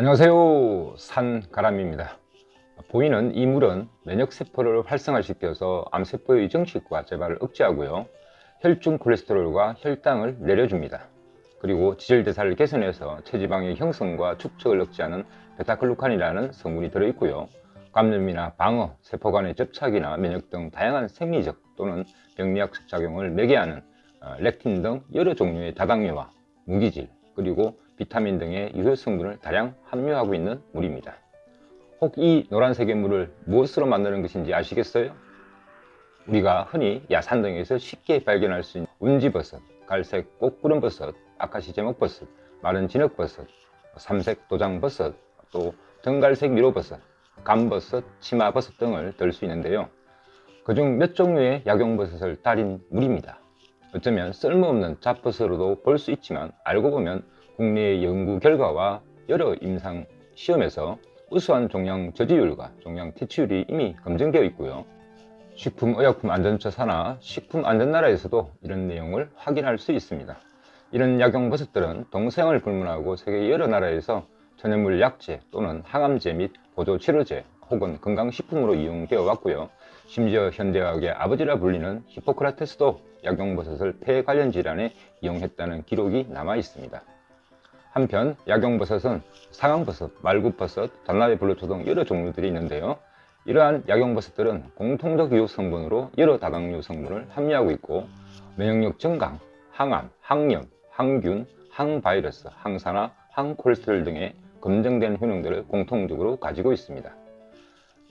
안녕하세요. 산가람입니다. 보이는 이 물은 면역세포를 활성화시켜서 암세포의 이정식과 재발을 억제하고요. 혈중 콜레스테롤과 혈당을 내려줍니다. 그리고 지질대사를 개선해서 체지방의 형성과 축적을 억제하는 베타글루칸이라는 성분이 들어있고요. 감염이나 방어, 세포 간의 접착이나 면역 등 다양한 생리적 또는 병리학적 작용을 매개하는 어, 렉틴 등 여러 종류의 다당류와 무기질 그리고 비타민 등의 유효 성분을 다량 함유하고 있는 물입니다. 혹 이 노란색의 물을 무엇으로 만드는 것인지 아시겠어요? 우리가 흔히 야산 등에서 쉽게 발견할 수 있는 운지버섯, 갈색 꽃구름버섯, 아카시 제목버섯, 마른 진흙버섯, 삼색 도장버섯, 또 등갈색 미로버섯, 감버섯, 치마버섯 등을 들 수 있는데요. 그중 몇 종류의 약용버섯을 달인 물입니다. 어쩌면 쓸모없는 잡버섯으로도 볼 수 있지만 알고 보면 국내의 연구 결과와 여러 임상 시험에서 우수한 종양 저지율과 종양 퇴치율이 이미 검증되어 있고요. 식품의약품안전처 산하 식품안전나라에서도 이런 내용을 확인할 수 있습니다. 이런 약용버섯들은 동서양을 불문하고 세계 여러 나라에서 천연물 약재 또는 항암제 및 보조치료제 혹은 건강식품으로 이용되어 왔고요. 심지어 현대의학의 아버지라 불리는 히포크라테스도 약용버섯을 폐 관련 질환에 이용했다는 기록이 남아 있습니다. 한편 약용버섯은 상황버섯, 말굽버섯, 단나베블루초 등 여러 종류들이 있는데요. 이러한 약용버섯들은 공통적 유효 성분으로 여러 다당류 성분을 함유하고 있고 면역력 증강, 항암, 항염, 항균, 항바이러스, 항산화, 항콜레스테롤 등의 검증된 효능들을 공통적으로 가지고 있습니다.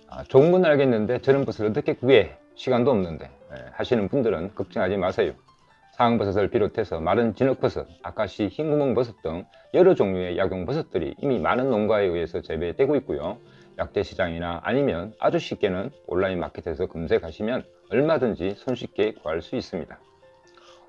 아, 좋은 건 알겠는데 저런 버섯을 어떻게 구해? 시간도 없는데 네, 하시는 분들은 걱정하지 마세요. 상황버섯을 비롯해서 마른 진흙버섯, 아카시 흰구멍버섯 등 여러 종류의 약용버섯들이 이미 많은 농가에 의해서 재배되고 있고요. 약재시장이나 아니면 아주 쉽게는 온라인 마켓에서 검색하시면 얼마든지 손쉽게 구할 수 있습니다.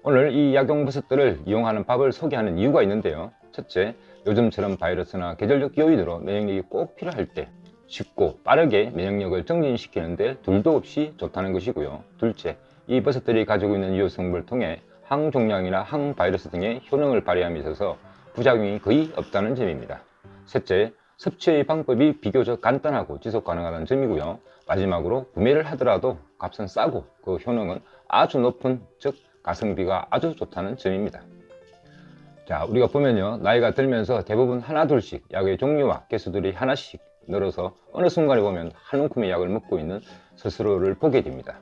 오늘 이 약용버섯들을 이용하는 밥을 소개하는 이유가 있는데요. 첫째, 요즘처럼 바이러스나 계절적 요인으로 면역력이 꼭 필요할 때 쉽고 빠르게 면역력을 정진시키는데 둘도 없이 좋다는 것이고요. 둘째, 이 버섯들이 가지고 있는 유효 성분을 통해 항종양이나 항바이러스 등의 효능을 발휘함에 있어서 부작용이 거의 없다는 점입니다. 셋째, 섭취의 방법이 비교적 간단하고 지속 가능하다는 점이고요. 마지막으로 구매를 하더라도 값은 싸고 그 효능은 아주 높은 즉 가성비가 아주 좋다는 점입니다. 자 우리가 보면요 나이가 들면서 대부분 하나 둘씩 약의 종류와 개수들이 하나씩 늘어서 어느 순간에 보면 한 움큼의 약을 먹고 있는 스스로를 보게 됩니다.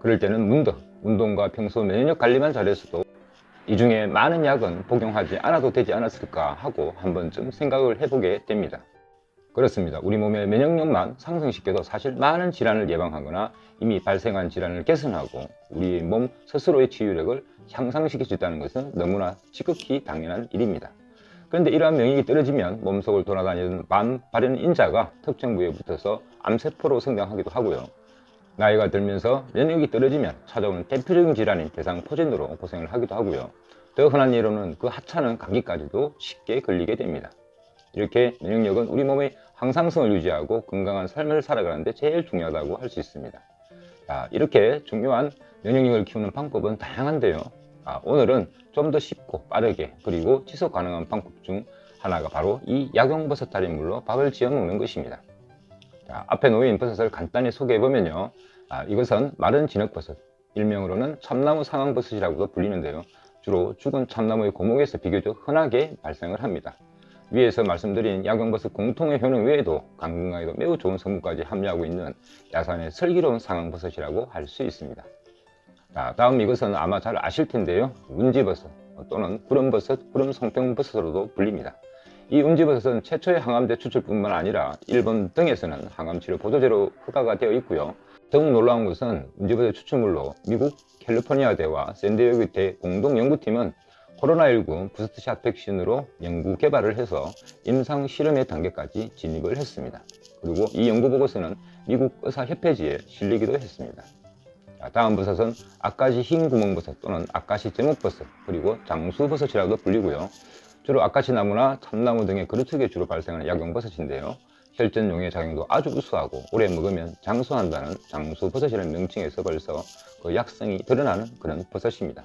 그럴 때는 문득 운동과 평소 면역 관리만 잘했어도 이 중에 많은 약은 복용하지 않아도 되지 않았을까 하고 한 번쯤 생각을 해보게 됩니다. 그렇습니다. 우리 몸의 면역력만 상승시켜도 사실 많은 질환을 예방하거나 이미 발생한 질환을 개선하고 우리 몸 스스로의 치유력을 향상시킬 수 있다는 것은 너무나 지극히 당연한 일입니다. 그런데 이러한免疫이 떨어지면 몸속을 돌아다니는 만 발현 인자가 특정 부위에 붙어서 암세포로 성장하기도 하고요. 나이가 들면서 면역이 떨어지면 찾아오는 대표적인 질환인 대상 포진으로 고생을 하기도 하고요. 더 흔한 예로는 그 하찮은 감기까지도 쉽게 걸리게 됩니다. 이렇게 면역력은 우리 몸의 항상성을 유지하고 건강한 삶을 살아가는데 제일 중요하다고 할 수 있습니다. 자, 이렇게 중요한 면역력을 키우는 방법은 다양한데요. 아, 오늘은 좀 더 쉽고 빠르게 그리고 지속 가능한 방법 중 하나가 바로 이 약용버섯 달인물로 밥을 지어 먹는 것입니다. 자, 앞에 놓인 버섯을 간단히 소개해 보면요. 아, 이것은 마른 진흙버섯, 일명으로는 참나무 상황버섯이라고도 불리는데요. 주로 죽은 참나무의 고목에서 비교적 흔하게 발생을 합니다. 위에서 말씀드린 약용버섯 공통의 효능 외에도 건강에도 매우 좋은 성분까지 함유하고 있는 야산의 슬기로운 상황버섯이라고 할 수 있습니다. 자, 다음 이것은 아마 잘 아실 텐데요. 운지버섯 또는 구름버섯, 구름송평버섯으로도 불립니다. 이 운지버섯은 최초의 항암제 추출뿐만 아니라 일본 등에서는 항암치료 보조제로 허가가 되어 있고요. 더욱 놀라운 것은 운지버섯 추출물로 미국 캘리포니아대와 샌디에고대 공동연구팀은 코로나19 부스트샷 백신으로 연구 개발을 해서 임상 실험의 단계까지 진입을 했습니다. 그리고 이 연구 보고서는 미국 의사협회지에 실리기도 했습니다. 다음 버섯은 아까시 흰 구멍버섯 또는 아까시 제목버섯 그리고 장수버섯이라고도 불리고요. 주로 아카시 나무나 참나무 등의 그루트에 주로 발생하는 약용버섯인데요. 혈전용의 작용도 아주 우수하고 오래 먹으면 장수한다는 장수버섯이라는 명칭에서 벌써 그 약성이 드러나는 그런 버섯입니다.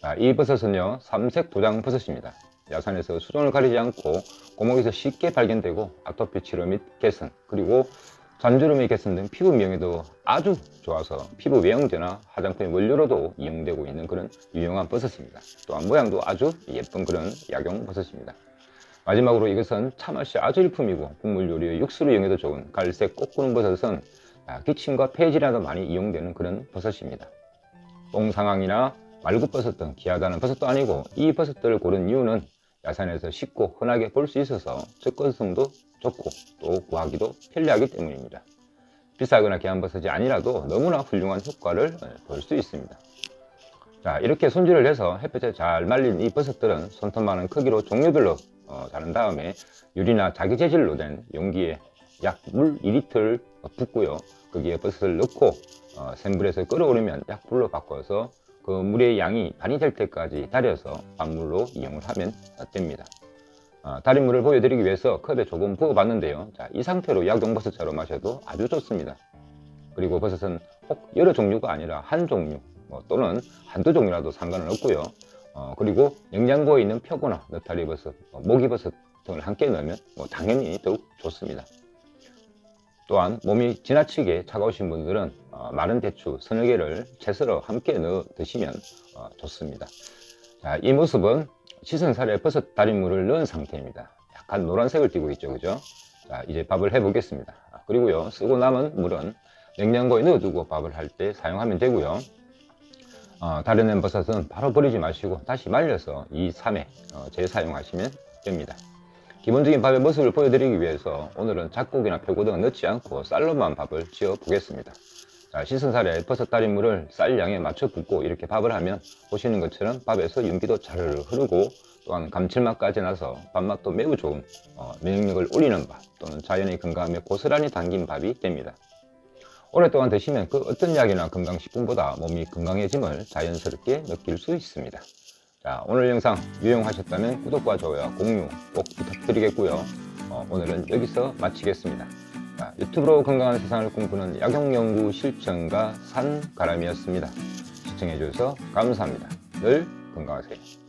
자, 이 버섯은요 삼색 도장버섯입니다. 야산에서 수종을 가리지 않고 고목에서 쉽게 발견되고 아토피 치료 및 개선 그리고 잔주름의 개선 등 피부 미용에도 아주 좋아서 피부 외양제나 화장품 원료로도 이용되고 있는 그런 유용한 버섯입니다. 또한 모양도 아주 예쁜 그런 약용 버섯입니다. 마지막으로 이것은 참맛이 아주 일품이고 국물 요리의 육수로 이용해도 좋은 갈색 꽃구름 버섯은 아, 기침과 폐질에도 많이 이용되는 그런 버섯입니다. 똥상황이나 말굽버섯 등 귀하다는 버섯도 아니고 이 버섯들을 고른 이유는 야산에서 쉽고 흔하게 볼 수 있어서 접근성도 좋고 또 구하기도 편리하기 때문입니다. 비싸거나 귀한 버섯이 아니라도 너무나 훌륭한 효과를 볼 수 있습니다. 자 이렇게 손질을 해서 햇볕에 잘 말린 이 버섯들은 손톱만한 크기로 종류별로 어, 자른 다음에 유리나 자기 재질로 된 용기에 약 물 2리터를 붓고요. 거기에 버섯을 넣고 어, 센 불에서 끓어오르면 약불로 바꿔서 그 물의 양이 반이 될 때까지 달여서 밥물로 이용을 하면 됩니다. 어, 달인 물을 보여드리기 위해서 컵에 조금 부어봤는데요. 자, 이 상태로 약용버섯차로 마셔도 아주 좋습니다. 그리고 버섯은 혹 여러 종류가 아니라 한 종류 뭐 또는 한두 종류라도 상관은 없고요. 어, 그리고 냉장고에 있는 표고나 느타리버섯, 뭐 모기버섯 등을 함께 넣으면 뭐 당연히 더욱 좋습니다. 또한 몸이 지나치게 차가우신 분들은 어, 마른 대추 서너 개를 채 썰어 함께 넣어 드시면 어, 좋습니다. 자, 이 모습은 씻은 살에 버섯 달인물을 넣은 상태입니다. 약간 노란색을 띠고 있죠, 그죠? 자, 이제 밥을 해 보겠습니다. 아, 그리고요, 쓰고 남은 물은 냉장고에 넣어두고 밥을 할 때 사용하면 되고요. 어, 다려낸 버섯은 바로 버리지 마시고 다시 말려서 2, 3회 어, 재사용하시면 됩니다. 기본적인 밥의 모습을 보여드리기 위해서 오늘은 잡곡이나 표고 등을 넣지 않고 쌀로만 밥을 지어 보겠습니다. 자, 씻은 살에 버섯 달인물을 쌀 양에 맞춰 붓고 이렇게 밥을 하면 보시는 것처럼 밥에서 윤기도 자르르 흐르고 또한 감칠맛까지 나서 밥맛도 매우 좋은 어, 면역력을 올리는 밥 또는 자연의 건강함에 고스란히 담긴 밥이 됩니다. 오랫동안 드시면 그 어떤 약이나 건강식품보다 몸이 건강해짐을 자연스럽게 느낄 수 있습니다. 자, 오늘 영상 유용하셨다면 구독과 좋아요, 공유 꼭 부탁드리겠고요. 어, 오늘은 여기서 마치겠습니다. 자, 유튜브로 건강한 세상을 꿈꾸는 약용연구 실천가 산가람이었습니다. 시청해주셔서 감사합니다. 늘 건강하세요.